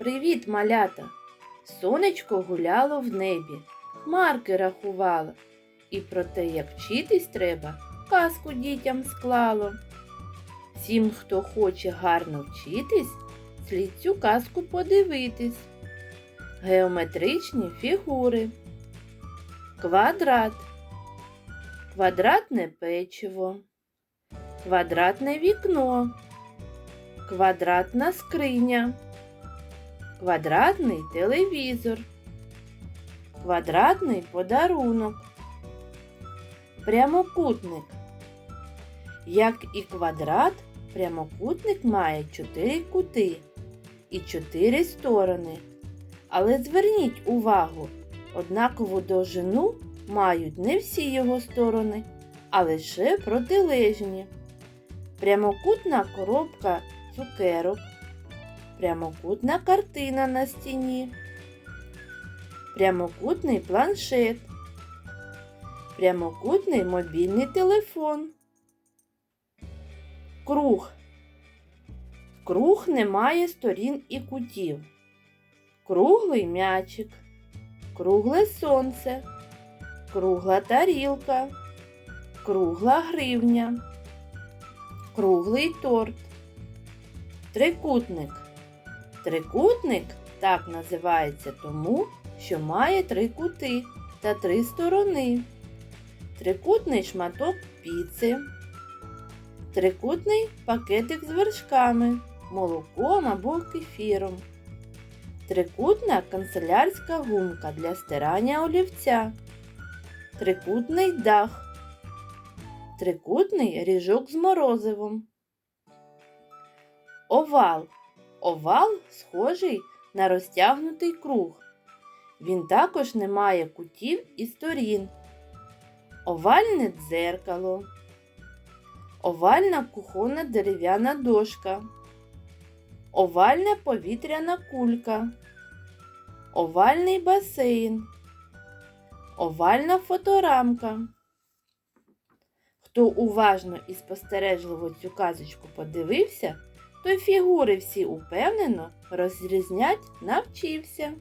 Привіт, малята! Сонечко гуляло в небі, хмарки рахувало, і про те, як вчитись треба, казку дітям склало. Всім, хто хоче гарно вчитись, слід цю казку подивитись. Геометричні фігури. Квадрат. Квадратне печиво. Квадратне вікно. Квадратна скриня. Квадратний телевізор. Квадратний подарунок. Прямокутник. Як і квадрат, прямокутник має чотири кути і чотири сторони. Але зверніть увагу, однакову довжину мають не всі його сторони, а лише протилежні. Прямокутна коробка цукерок, прямокутна картина на стіні, прямокутний планшет, прямокутний мобільний телефон. Круг. Круг не має сторін і кутів. Круглий м'ячик, кругле сонце, кругла тарілка, кругла гривня, круглий торт. Трикутник. Трикутник так називається тому, що має три кути та три сторони. Трикутний шматок піци. Трикутний пакетик з вершками, молоком або кефіром. Трикутна канцелярська гумка для стирання олівця. Трикутний дах. Трикутний ріжок з морозивом. Овал. Овал схожий на розтягнутий круг. Він також не має кутів і сторін. Овальне дзеркало. Овальна кухонна дерев'яна дошка. Овальна повітряна кулька. Овальний басейн. Овальна фоторамка. Хто уважно і спостережливо цю казочку подивився, той фігури всі упевнено розрізнять навчився.